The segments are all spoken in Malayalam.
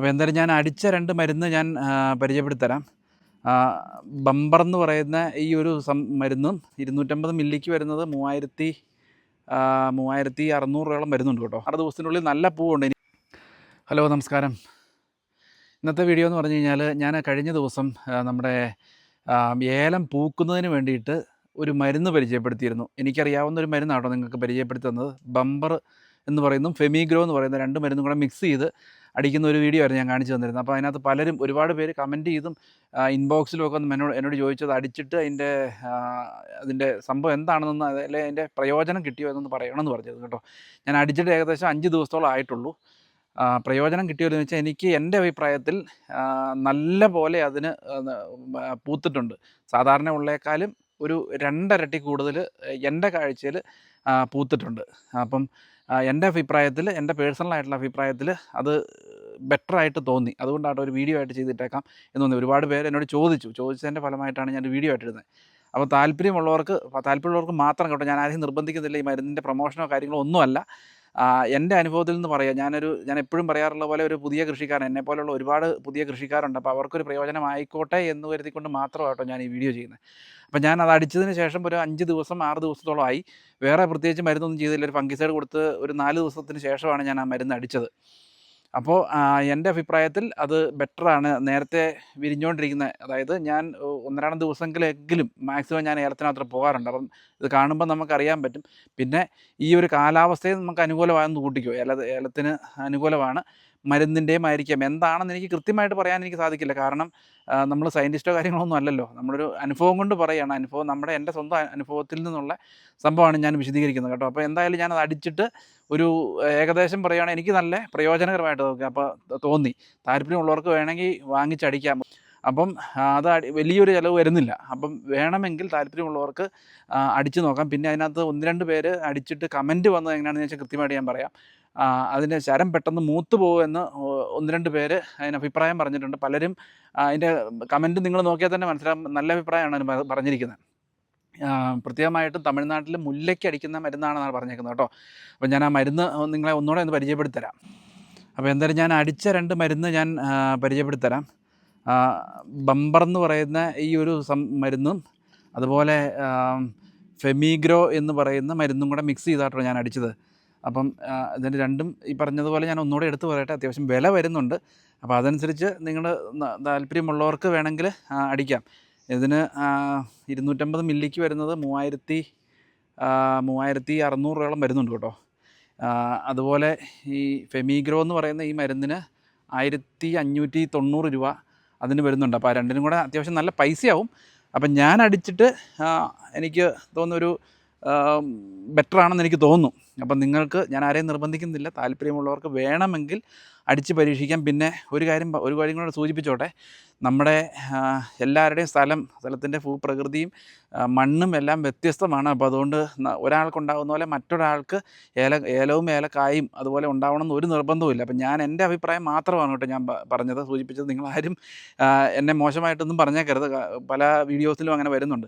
അപ്പോൾ എന്തായാലും ഞാൻ അടിച്ച രണ്ട് മരുന്ന് ഞാൻ പരിചയപ്പെടുത്തരാം. ബമ്പർ എന്ന് പറയുന്ന ഈ ഒരു സം മരുന്നും ഇരുന്നൂറ്റമ്പത് മില്ലിക്ക് വരുന്നത് മൂവായിരത്തി മൂവായിരത്തി അറുന്നൂറ് രൂപയോളം വരുന്നുണ്ട് കേട്ടോ. ആറ് ദിവസത്തിനുള്ളിൽ നല്ല പൂവുണ്ട് ഇനി. ഹലോ നമസ്കാരം. ഇന്നത്തെ വീഡിയോ എന്ന് പറഞ്ഞു കഴിഞ്ഞാൽ ഞാൻ കഴിഞ്ഞ ദിവസം നമ്മുടെ ഏലം പൂക്കുന്നതിന് വേണ്ടിയിട്ട് ഒരു മരുന്ന് പരിചയപ്പെടുത്തിയിരുന്നു. എനിക്കറിയാവുന്ന ഒരു മരുന്നാട്ടോ നിങ്ങൾക്ക് പരിചയപ്പെടുത്തുന്നത് ബമ്പർ എന്ന് പറയുന്നതും ഫെമിഗ്രോ എന്ന് പറയുന്ന രണ്ട് മരുന്നും കൂടെ മിക്സ് ചെയ്ത് അടിക്കുന്ന ഒരു വീഡിയോ ആയിരുന്നു ഞാൻ കാണിച്ചു തന്നിരുന്നത്. അപ്പോൾ അതിനകത്ത് പലരും ഒരുപാട് പേര് കമന്റ് ചെയ്തും ഇൻബോക്സിലും ഒക്കെ എന്നോട് എന്നോട് ചോദിച്ചത് അടിച്ചിട്ട് അതിന്റെ അതിന്റെ സംഭവം എന്താണെന്നൊന്ന് അല്ലെങ്കിൽ അതിന്റെ പ്രയോജനം കിട്ടിയോ എന്നൊന്ന് പറയണമെന്ന് പറഞ്ഞത് കേട്ടോ. ഞാൻ അടിച്ചിട്ട് ഏകദേശം അഞ്ച് ദിവസത്തോളം ആയിട്ടുള്ളൂ. പ്രയോജനം കിട്ടിയോ എന്ന് വെച്ചാൽ എനിക്ക് എന്റെ അഭിപ്രായത്തിൽ നല്ല പോലെ അതിന് പൂത്തിട്ടുണ്ട്. സാധാരണ ഉള്ളേക്കാളും ഒരു രണ്ടരട്ടി കൂടുതൽ എന്റെ കാഴ്ചയിൽ പൂത്തിട്ടുണ്ട്. അപ്പം എന്റെ അഭിപ്രായത്തിൽ എന്റെ പേഴ്സണലായിട്ടുള്ള അഭിപ്രായത്തിൽ അത് ബെറ്റർ ആയിട്ട് തോന്നി. അതുകൊണ്ടാണ് ഒരു വീഡിയോ ആയിട്ട് ചെയ്തിട്ടേക്കാം എന്ന് തോന്നി. ഒരുപാട് പേര് എന്നോട് ചോദിച്ചു. ചോദിച്ചതിന്റെ ഫലമായിട്ടാണ് ഞാൻ വീഡിയോ ആയിട്ട് ഇടുന്നത്. അപ്പോൾ താല്പര്യമുള്ളവർക്ക് താല്പര്യമുള്ളവർക്ക് മാത്രം കേട്ടോ. ഞാൻ ആരെയും നിർബന്ധിക്കുന്നില്ല ഈ മരുന്നിന്റെ പ്രൊമോഷനോ കാര്യങ്ങളോ ഒന്നുമല്ല. എന്റെ അനുഭവത്തിൽ നിന്ന് പറയാം. ഞാനൊരു ഞാൻ എപ്പോഴും പറയാറുള്ള പോലെ ഒരു പുതിയ കൃഷിക്കാരൻ എന്നെ പോലുള്ള ഒരുപാട് പുതിയ കൃഷിക്കാരുണ്ട്. അപ്പോൾ അവർക്കൊരു പ്രയോജനമായിക്കോട്ടെ എന്ന് കരുതിക്കൊണ്ട് മാത്രമാട്ടോ ഞാൻ ഈ വീഡിയോ ചെയ്യുന്നത്. അപ്പോൾ ഞാൻ അത് അടിച്ചതിന് ശേഷം ഒരു അഞ്ച് ദിവസം ആറ് ദിവസത്തോളമായി വേറെ പ്രത്യേകിച്ച് മരുന്നൊന്നും ചെയ്തില്ല. ഒരു ഫംഗിസൈഡ് കൊടുത്ത് ഒരു നാല് ദിവസത്തിന് ശേഷമാണ് ഞാൻ ആ മരുന്ന് അടിച്ചത്. അപ്പോൾ എന്റെ അഭിപ്രായത്തിൽ അത് ബെറ്ററാണ്. നേരത്തെ വിരിഞ്ഞുകൊണ്ടിരിക്കുന്ന അതായത് ഞാൻ ഒന്നരാണ് ദിവസങ്ങളെങ്കിലും മാക്സിമം ഞാൻ ഏലത്തിനകത്ത് പോകാറുണ്ട്. അപ്പം ഇത് കാണുമ്പോൾ നമുക്കറിയാൻ പറ്റും. പിന്നെ ഈ ഒരു കാലാവസ്ഥയും നമുക്ക് അനുകൂലമാണെന്ന് കൂട്ടിക്കോ. ഏല ഏലത്തിന് അനുകൂലമാണ്. മരുന്നിന്റെയും ആയിരിക്കാം എന്താണെന്ന് എനിക്ക് കൃത്യമായിട്ട് പറയാൻ എനിക്ക് സാധിക്കില്ല. കാരണം നമ്മൾ സയന്റിസ്റ്റോ കാര്യങ്ങളൊന്നും അല്ലല്ലോ. നമ്മളൊരു അനുഭവം കൊണ്ട് പറയുകയാണ് അനുഭവം നമ്മുടെ എന്റെ സ്വന്തം അനുഭവത്തിൽ നിന്നുള്ള സംഭവമാണ് ഞാൻ വിശദീകരിക്കുന്നത് കേട്ടോ. അപ്പോൾ എന്തായാലും ഞാനത് അടിച്ചിട്ട് ഒരു ഏകദേശം പറയുകയാണെങ്കിൽ എനിക്ക് നല്ല പ്രയോജനകരമായിട്ട് നോക്കുക അപ്പോൾ തോന്നി. താല്പര്യമുള്ളവർക്ക് വേണമെങ്കിൽ വാങ്ങിച്ചടിക്കാം. അപ്പം അത് വലിയൊരു ചിലവ് വരുന്നില്ല. അപ്പം വേണമെങ്കിൽ താല്പര്യമുള്ളവർക്ക് അടിച്ചു നോക്കാം. പിന്നെ അതിനകത്ത് ഒന്ന് രണ്ട് പേര് അടിച്ചിട്ട് കമന്റ് വന്നത് എങ്ങനെയാണെന്ന് വെച്ചാൽ കൃത്യമായിട്ട് ഞാൻ പറയാം. അതിന്റെ ശരം പെട്ടെന്ന് മൂത്ത് പോകുമെന്ന് ഒന്ന് രണ്ട് പേര് അതിന് അഭിപ്രായം പറഞ്ഞിട്ടുണ്ട്. പലരും അതിന്റെ കമന്റ് നിങ്ങൾ നോക്കിയാൽ തന്നെ മനസ്സിലാകും നല്ല അഭിപ്രായമാണ് അതിന് പറഞ്ഞിരിക്കുന്നത്. പ്രത്യേകമായിട്ടും തമിഴ്നാട്ടിൽ മുല്ലയ്ക്ക് അടിക്കുന്ന മരുന്നാണെന്നാണ് പറഞ്ഞേക്കുന്നത് കേട്ടോ. അപ്പോൾ ഞാൻ ആ മരുന്ന് നിങ്ങളെ ഒന്നുകൂടെ ഒന്ന് പരിചയപ്പെടുത്തരാം. അപ്പോൾ എന്തായാലും ഞാൻ അടിച്ച രണ്ട് മരുന്ന് ഞാൻ പരിചയപ്പെടുത്തരാം. ബമ്പർ എന്ന് പറയുന്ന ഈ ഒരു മരുന്നും അതുപോലെ ഫെമിഗ്രോ എന്ന് പറയുന്ന മരുന്നും കൂടെ മിക്സ് ചെയ്തായിട്ടാണ് ഞാൻ അടിച്ചത്. അപ്പം ഇതിന്റെ രണ്ടും ഈ പറഞ്ഞതുപോലെ ഞാൻ ഒന്നുകൂടെ എടുത്തു പറയട്ടെ അത്യാവശ്യം വില വരുന്നുണ്ട്. അപ്പോൾ അതനുസരിച്ച് നിങ്ങൾ താല്പര്യമുള്ളവർക്ക് വേണമെങ്കിൽ അടിക്കാം. ഇതിന് ഇരുന്നൂറ്റമ്പത് മില്ലിക്ക് വരുന്നത് മൂവായിരത്തി മൂവായിരത്തി അറുന്നൂറ് രൂപയോളം വരുന്നുണ്ട് കേട്ടോ. അതുപോലെ ഈ ഫെമിഗ്രോ എന്ന് പറയുന്ന ഈ മരുന്നിന് ആയിരത്തി അഞ്ഞൂറ്റി തൊണ്ണൂറ് രൂപ അതിന് വരുന്നുണ്ട്. അപ്പോൾ ആ രണ്ടിനും കൂടെ അത്യാവശ്യം നല്ല പൈസയാവും. അപ്പം ഞാൻ അടിച്ചിട്ട് എനിക്ക് തോന്നുന്നൊരു ബെറ്റർ ആണെന്ന് എനിക്ക് തോന്നുന്നു. അപ്പം നിങ്ങൾക്ക് ഞാൻ ആരെയും നിർബന്ധിക്കുന്നില്ല. താല്പര്യമുള്ളവർക്ക് വേണമെങ്കിൽ അടിച്ച് പരീക്ഷിക്കാം. പിന്നെ ഒരു കാര്യം ഒരു കാര്യം കൂടെ സൂചിപ്പിച്ചോട്ടെ. നമ്മുടെ എല്ലാവരുടെയും സ്ഥലം സ്ഥലത്തിന്റെ ഭൂപ്രകൃതിയും മണ്ണും എല്ലാം വ്യത്യസ്തമാണ്. അപ്പോൾ അതുകൊണ്ട് ഒരാൾക്കുണ്ടാകുന്ന പോലെ മറ്റൊരാൾക്ക് ഏല ഏലവും ഏലക്കായും അതുപോലെ ഉണ്ടാവണമെന്ന് ഒരു നിർബന്ധവുമില്ല. അപ്പം ഞാൻ എന്റെ അഭിപ്രായം മാത്രമാണ് കേട്ടോ ഞാൻ പറഞ്ഞത്. സൂചിപ്പിച്ചത് നിങ്ങളാരും എന്നെ മോശമായിട്ടൊന്നും പറഞ്ഞേക്കരുത്. പല വീഡിയോസിലും അങ്ങനെ വരുന്നുണ്ട്.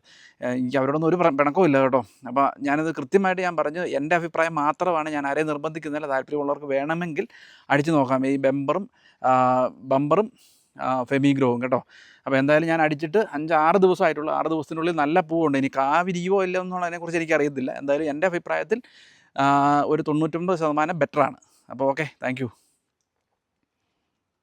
എനിക്ക് അവരോടൊന്നും ഒരു പിണക്കവും ഇല്ല കേട്ടോ. അപ്പോൾ ഞാനത് കൃത്യമായിട്ട് ഞാൻ പറഞ്ഞു. എന്റെ അഭിപ്രായം മാത്രമാണ് ഞാൻ ആരെയും നിർബന്ധിക്കുന്നില്ല താല്പര്യമുള്ളവർക്ക് വേണമെങ്കിൽ അടിച്ചു നോക്കാം. ഈ ബെമ്പറും ബമ്പറും ഫെമിഗ്രോവും കേട്ടോ. അപ്പോൾ എന്തായാലും ഞാൻ അടിച്ചിട്ട് അഞ്ച് ആറ് ദിവസമായിട്ടുള്ളൂ. ആറ് ദിവസത്തിനുള്ളിൽ നല്ല പൂവുണ്ട്. ഇനി കാവിരിയോ ഇല്ല എന്നുള്ളതിനെക്കുറിച്ച് എനിക്ക് അറിയത്തില്ല. എന്തായാലും എന്റെ അഭിപ്രായത്തിൽ ഒരു തൊണ്ണൂറ്റൊമ്പത് ശതമാനം ബെറ്ററാണ് അപ്പോൾ ഓക്കെ താങ്ക്